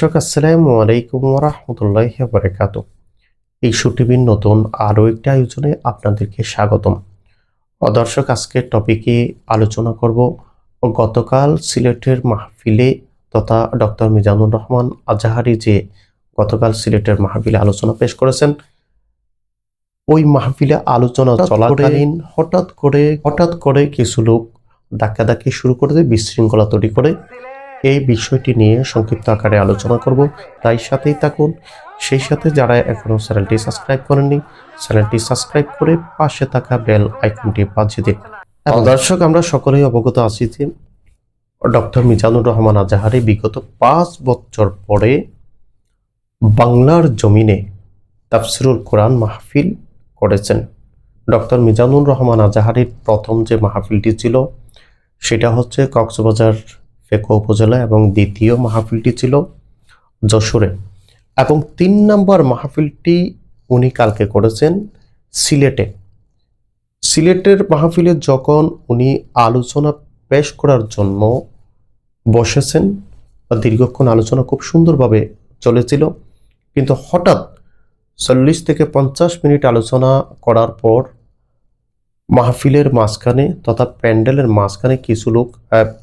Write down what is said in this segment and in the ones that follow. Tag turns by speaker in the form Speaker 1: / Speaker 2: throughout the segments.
Speaker 1: দর্শক আসসালামু আলাইকুম রহমতুল্লাহ বারকাত এই টিভির নতুন আরও একটি আয়োজনে আপনাদেরকে স্বাগতম। দর্শক আজকের টপিকে আলোচনা করব গতকাল সিলেটের মাহফিলে তথা ডক্টর মিজানুর রহমান আজাহারি যে গতকাল সিলেটের মাহফিলে আলোচনা পেশ করেছেন ওই মাহফিলে আলোচনা চলাকালীন হঠাৎ করে হঠাৎ করে কিছু লোক ধাক্কাধাক্কি শুরু করে দেয় বিশৃঙ্খলা তৈরি করে এই বিষয়টি নিয়ে সংক্ষিপ্ত আকারে আলোচনা করব। তাই সাথেই থাকুন। সেই সাথে যারা এখনও চ্যানেলটি সাবস্ক্রাইব করেননি চ্যানেলটি সাবস্ক্রাইব করে পাশে থাকা বেল আইকনটি বাজিয়ে দিন। এবং দর্শক আমরা সকলেই অবগত আছি যে ডক্টর মিজানুর রহমান আজাহারি বিগত পাঁচ বছর পরে বাংলার জমিনে তাফসিরুল কোরআন মাহফিল করেছেন। ডক্টর মিজানুর রহমান আজাহারির প্রথম যে মাহফিলটি ছিল সেটা হচ্ছে কক্সবাজার ফেকো উপজেলা এবং দ্বিতীয় মাহফিলটি ছিল যশোরে। এবং তিন নম্বর মাহফিলটি উনি কালকে করেছেন সিলেটে। সিলেটের মাহফিলে যখন উনি আলোচনা পেশ করার জন্য বসেছেন, দীর্ঘক্ষণ আলোচনা খুব সুন্দরভাবে চলেছিল। কিন্তু হঠাৎ চল্লিশ থেকে পঞ্চাশ মিনিট আলোচনা করার পর মাহফিলের মাঝখানে তথা প্যান্ডেলের মাঝখানে কিছু লোক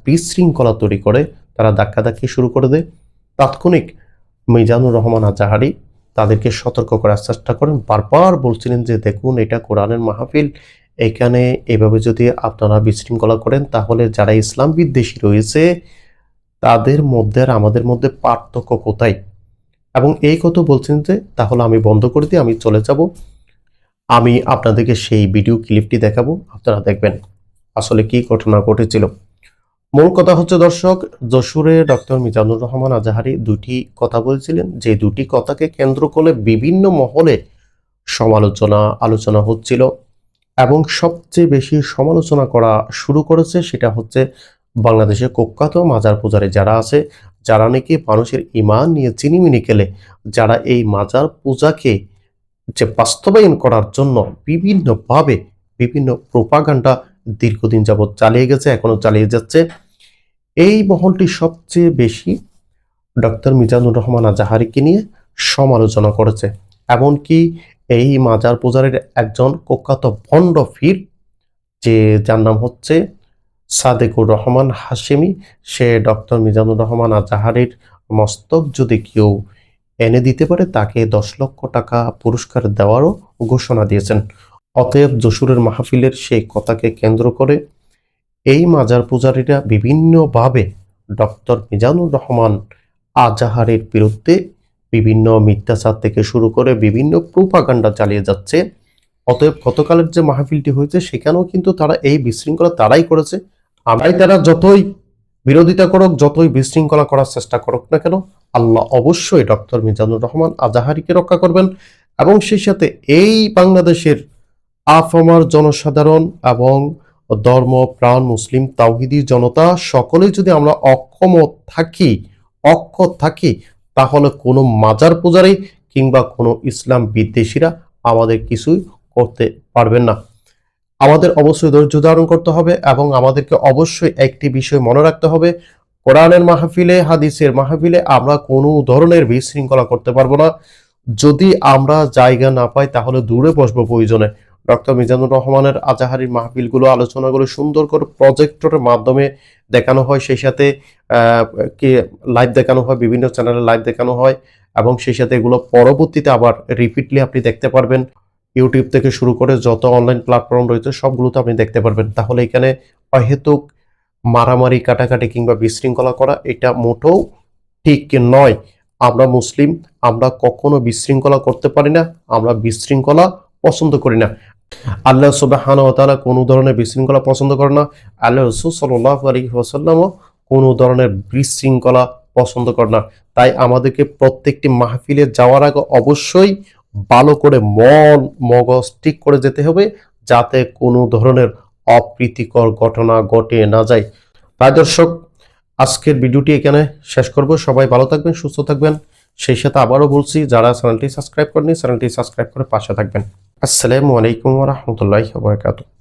Speaker 1: বিশৃঙ্খলা তৈরি করে তারা ধাক্কাধাক্কি শুরু করে দেয়। তাৎক্ষণিক মিজানুর রহমান আজাহারি তাদেরকে সতর্ক করার চেষ্টা করেন। বারবার বলছিলেন যে, দেখুন, এটা কোরআনের মাহফিল। এখানে এভাবে যদি আপনারা বিশৃঙ্খলা করেন, তাহলে যারা ইসলাম বিদ্বেষী রয়েছে, তাদের মধ্যে আর আমাদের মধ্যে পার্থক্য কোথায়? এবং এই কথা বলছেন যে, তাহলে আমি বন্ধ করে দিই, আমি চলে যাব। আমি আপনাদেরকে সেই ভিডিও ক্লিপটি দেখাবো। আপনারা দেখবেন আসলে কি ঘটনা ঘটেছিল। মূল কথা হচ্ছে, দর্শক, যশোরে ডক্টর মিজানুর রহমান আজাহারি দুটি কথা বলছিলেন। যে দুটি কথাকে কেন্দ্র করে বিভিন্ন মহলে সমালোচনা, আলোচনা হচ্ছিল এবং সবচেয়ে বেশি সমালোচনা করা শুরু করেছে সেটা হচ্ছে বাংলাদেশের কুখ্যাত মাজার পূজারী যারা আছে, যারা নাকি মানুষের ইমান নিয়ে চিনিমিনি খেলে, যারা এই মাজার পূজাকে যে বাস্তবায়ন করার জন্য বিভিন্নভাবে বিভিন্ন প্রোপাগান্ডা দীর্ঘদিন যাবৎ চালিয়ে গেছে, এখনও চালিয়ে যাচ্ছে। এই মহলটি সবচেয়ে বেশি ডক্টর মিজানুর রহমান আজাহারিকে নিয়ে সমালোচনা করেছে। এমনকি এই মাজার পূজারের একজন কুখ্যাত ভণ্ড ফির যে যার নাম হচ্ছে সাদেকুর রহমান হাশেমি, সে ডক্টর মিজানুর রহমান আজাহারির মস্তক যদি কেউ এনে দিতে পারে, তাকে দশ লক্ষ টাকা পুরস্কার দেওয়ারও ঘোষণা দিয়েছেন। অতএব যশোরের মাহফিলের সেই কথাকে কেন্দ্র করে এই মাজার পূজারীরা বিভিন্নভাবে ডক্টর মিজানুর রহমান আজাহারের বিরুদ্ধে বিভিন্ন মিথ্যাচার থেকে শুরু করে বিভিন্ন প্রোপাগান্ডা চালিয়ে যাচ্ছে। অতএব গতকালের যে মাহফিলটি হয়েছে, সেখানেও কিন্তু তারা এই বিশৃঙ্খলা তারাই করেছে। আমরাই তারা যতই বিরোধিতা করুক, যতই বিশৃঙ্খলা করার চেষ্টা করুক না কেন, আল্লাহ অবশ্যই ডক্টর মিজানুর রহমান আজাহারিকে রক্ষা করবেন এবং সেই সাথে এই বাংলাদেশের আফমার জনসাধারণ এবং ধর্ম, প্রাণ, মুসলিম, তাওহিদি জনতা সকলেই যদি আমরা অক্ষম থাকি, অক্ষ থাকি, তাহলে কোনো মাজার পূজারী কিংবা কোনো ইসলাম বিদ্বেষীরা আমাদের কিছুই করতে পারবেন না। আমাদের অবশ্যই ধৈর্য ধারণ করতে হবে এবং আমাদেরকে অবশ্যই একটি বিষয় মনে রাখতে হবে। কোরআনের মাহফিলে, হাদিসের মাহফিলে আমরা কোনো ধরনের বিশৃঙ্খলা করতে পারব না। যদি আমরা জায়গা না পাই, তাহলে দূরে বসবো প্রয়োজনে। ডক্টর মিজানুর রহমানের আজাহারির মাহফিলগুলো, আলোচনাগুলো সুন্দর করে প্রজেক্টরের মাধ্যমে দেখানো হয়। সেই সাথে কি লাইভ দেখানো হয়, বিভিন্ন চ্যানেলে লাইভ দেখানো হয় এবং সেই সাথে এগুলো পরবর্তীতে আবার রিপিটলি আপনি দেখতে পারবেন। ইউটিউব থেকে শুরু করে যত অনলাইন প্ল্যাটফর্ম রয়েছে, সবগুলোতে আপনি দেখতে পারবেন। তাহলে এখানে অহেতুক মারামারি, কাটাকাটি কিংবা বিশৃঙ্খলা করা, এটা মোটেও ঠিক নয়। আমরা মুসলিম, আমরা কখনো বিশৃঙ্খলা করতে পারি না, আমরা বিশৃঙ্খলা পছন্দ করি না। আল্লাহ সুবাহান কোনো ধরনের বিশৃঙ্খলা পছন্দ করে না। আল্লাহ রসুল সাল্লাহ আলী ওসাল্লামও কোনো ধরনের বিশৃঙ্খলা পছন্দ করে না। তাই আমাদেরকে প্রত্যেকটি মাহফিলে যাওয়ার আগে অবশ্যই ভালো করে মন, মগজ ঠিক করে যেতে হবে যাতে কোনো ধরনের অপ্রীতিকর ঘটনা ঘটে না যায়। প্রায় দর্শক, আজকের ভিডিওটি এখানে শেষ করব। সবাই ভালো থাকবেন, সুস্থ থাকবেন। সেই সাথে আবারও বলছি, যারা চ্যানেলটি সাবস্ক্রাইব করেনি চ্যানেলটি সাবস্ক্রাইব করে পাশে থাকবেন। আসসালামু আলাইকুম রহমতুল্লাহ বরকাতুহ।